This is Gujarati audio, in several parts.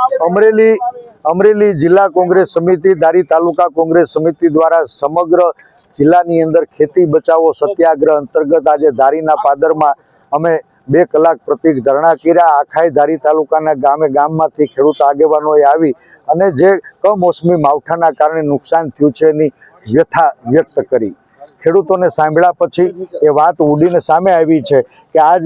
અમરેલી અમરેલી જિલ્લા કોંગ્રેસ સમિતિ, ધારી તાલુકા કોંગ્રેસ સમિતિ દ્વારા સમગ્ર જિલ્લાની અંદર ખેતી બચાવો સત્યાગ્રહ અંતર્ગત આજે ધારીના પાદરમાં અમે બે કલાક પ્રતિક ધરણા કર્યા. આખાઈ ધારી તાલુકાના ગામે ગામમાંથી ખેડૂત આગેવાનોએ આવી અને જે કમોસમી માવઠાના કારણે નુકસાન થયું છે એની વ્યથા વ્યક્ત કરી. ખેડૂતોને સાંભળ્યા પછી એ વાત ઉડીને સામે આવી છે કે આજ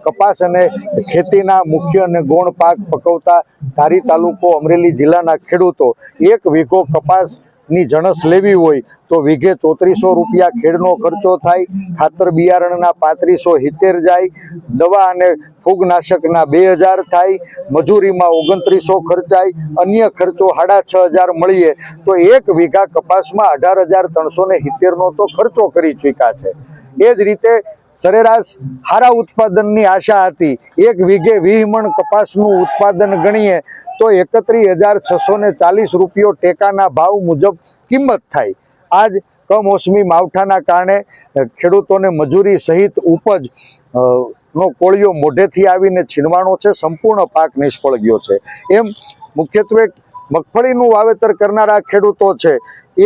કપાસ અને ખેતીના મુખ્ય અને ગૌણ પાક પકવતા ધારી તાલુકો અમરેલી જિલ્લાના ખેડૂતો એક વીઘો કપાસની જણસ લેવી હોય તો વીઘે ચોત્રીસો રૂપિયા ખેડનો ખર્ચો થાય, ખાતર બિયારણના પાંત્રીસો સિત્તેર જાય, દવા અને ફૂગનાશકના બે હજાર થાય, મજૂરીમાં ઓગણત્રીસો ખર્ચાય, અન્ય ખર્ચો સાડા છ હજાર મળીએ. તો એક વીઘા કપાસમાં અઢાર હજાર ત્રણસો ને તો ખર્ચો કરી ચૂક્યા છે. એ જ રીતે સરેરાશ સારા ઉત્પાદનની આશા હતી. એક વીઘે વીસ મણ કપાસનું ઉત્પાદન ગણીએ તો એકત્રીસ હજાર છસો ને ચાલીસ રૂપિયો ટેકાના ભાવ મુજબ કિંમત થાય. આજ કમોસમી માવઠાના કારણે ખેડૂતોને મજૂરી સહિત ઉપજ નો કોળિયો મોઢેથી આવીને છીનવાનો છે, સંપૂર્ણ પાક નિષ્ફળ ગયો છે. એમ મુખ્યત્વે મગફળીનું વાવેતર કરનારા ખેડૂતો છે.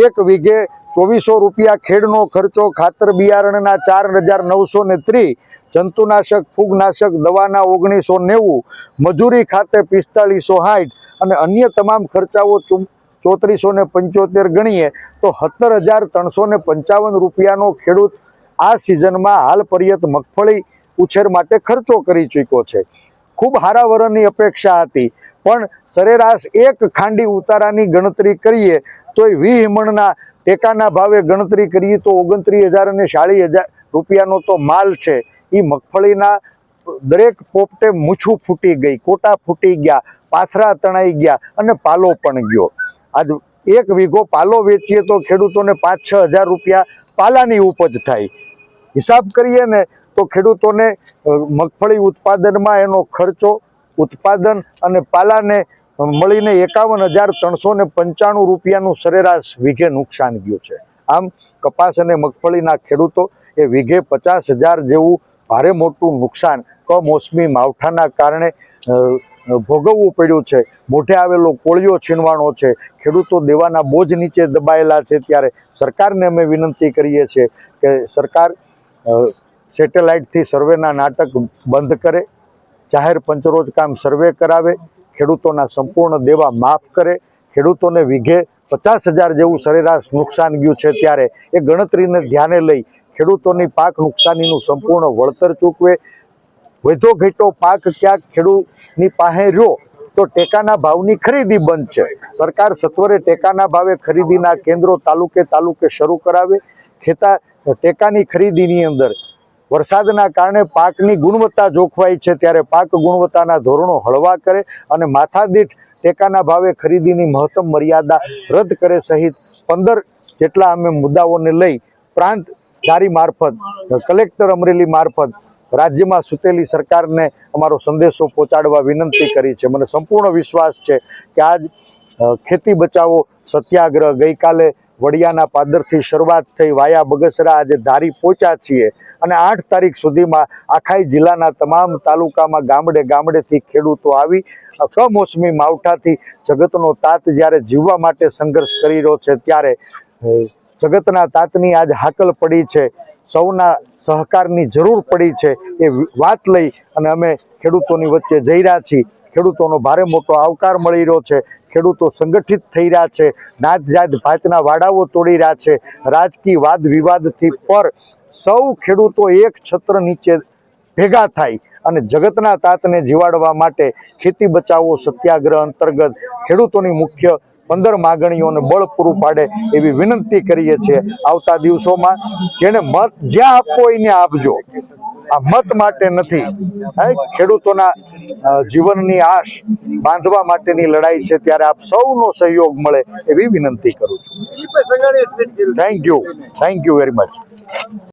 એક વીઘે ચોવીસો રૂપિયા ખેડનો ખર્ચો ખાતર બિયારણના ચાર હજાર નવસો ને ત્રીસ જંતુનાશક, ફૂગનાશક, દવાના ઓગણીસો નેવું, મજૂરી ખાતે પિસ્તાળીસો સાઠ અને અન્ય તમામ ખર્ચાઓ ચોત્રીસો ને પંચોતેર ગણીએ તો સત્તર હજાર ત્રણસો ને પંચાવન રૂપિયાનો ખેડૂત આ સિઝનમાં હાલ પર્યત મગફળી ઉછેર માટે ખર્ચો કરી ચૂક્યો છે. ખૂબ હારાવરણની અપેક્ષા હતી. પણ સરેરાશ એક ખાંડી ઉતારાની ગણતરી કરીએ તો વીસ મણના ટેકાના ભાવે ગણતરી કરીએ તો ઓગણત્રીસ હજાર અને ચાળીસ હજાર રૂપિયાનો તો માલ છે. એ મગફળીના દરેક પોપટે મૂછું ફૂટી ગઈ, કોટા ફૂટી ગયા, પાથરા તણાઈ ગયા અને પાલો પણ ગયો. આજ એક વીઘો પાલો વેચીએ તો ખેડૂતોને પાંચ છ હજાર રૂપિયા પાલાની ઉપજ થાય. હિસાબ કરીએ ને તો ખેડૂતોને મગફળી ઉત્પાદનમાં એનો ખર્ચો, ઉત્પાદન અને પાલાને મળીને એકાવન હજાર ત્રણસો ને પંચાણું રૂપિયાનું સરેરાશ વીઘે નુકસાન ગયું છે. આમ, કપાસ અને મગફળીના ખેડૂતો એ વીઘે પચાસ હજાર જેવું ભારે મોટું નુકસાન, કમોસમી માવઠાના કારણે ભોગવવું પડ્યું છે. મોઢે આવેલો કોળિયો છીનવાનો છે. ખેડૂતો દેવાના બોજ નીચે દબાયેલા છે ત્યારે સરકારને અમે વિનંતી કરીએ છીએ કે સરકાર સેટેલાઇટથી સર્વેના નાટક બંધ કરે, જાહેર પંચરોજ કામ સર્વે કરાવે, ખેડૂતોના સંપૂર્ણ દેવા માફ કરે, ખેડૂતોને વીઘે પચાસ હજાર જેવું સરેરાશ નુકસાન ગયું છે ત્યારે એ ગણતરીને ધ્યાને લઈ ખેડૂતોની પાક નુકસાનીનું સંપૂર્ણ વળતર ચૂકવે. વધો ઘેટો પાક ક્યાંક ખેડૂતની પાસે રહ્યો તો ટેકાના ભાવની ખરીદી બંધ છે. સરકાર સત્વરે ટેકાના ભાવે ખરીદીના કેન્દ્રો તાલુકે તાલુકે શરૂ કરાવે. ખેતા, ટેકાની ખરીદીની અંદર વરસાદના કારણે પાકની ગુણવત્તા જોખવાઈ છે ત્યારે પાક ગુણવત્તાના ધોરણો હળવા કરે અને માથાદીઠ ટેકાના ભાવે ખરીદીની મહત્તમ મર્યાદા રદ કરે સહિત પંદર જેટલા અમે મુદ્દાઓને લઈ પ્રાંત ધારી મારફત, કલેક્ટર અમરેલી મારફત રાજ્યમાં સૂતેલી સરકારને અમારો સંદેશો પહોંચાડવા વિનંતી કરી છે. મને સંપૂર્ણ વિશ્વાસ છે કે આજ ખેતી બચાવો સત્યાગ્રહ ગઈકાલે વડિયાના પાદરથી શરૂઆત થઈ વાયા બગસરા આજે ધારી પહોંચ્યા છીએ અને આઠ તારીખ સુધીમાં આખાઈ જિલ્લાના તમામ તાલુકામાં ગામડે ગામડેથી ખેડૂતો આવી કમોસમી માવઠાથી જગતનો તાત જ્યારે જીવવા માટે સંઘર્ષ કરી રહ્યો છે ત્યારે જગતના તાતની આજ હાકલ પડી છે, સૌના સહકારની જરૂર પડી છે એ વાત લઈ અને અમે ખેડૂતોની વચ્ચે જઈ રહ્યા છીએ ખેડૂતોનો ભારે મોટો આવકાર મળી રહ્યો છે. ખેડૂતો સંગઠિત થઈ રહ્યા છે. નાત જાત ભાતના વાડાઓ તોડી રહ્યા છે. રાજકીય વાદ વિવાદથી પર સૌ ખેડૂતો એક છત્ર નીચે ભેગા થાય અને જગતના તાતને જીવાડવા માટે ખેતી બચાવો સત્યાગ્રહ અંતર્ગત ખેડૂતોની મુખ્ય પંદર માગણીઓને બળ પૂરું પાડે એવી વિનંતી કરીએ છીએ આવતા દિવસોમાં જેને મત જ્યાં આપવો એને આપજો. આ મત માટે નથી હે, ખેડૂતોના જીવનની આશ બાંધવા માટેની લડાઈ છે ત્યારે આપ સૌનો સહયોગ મળે એવી વિનંતી કરું છું. Thank you thank you very much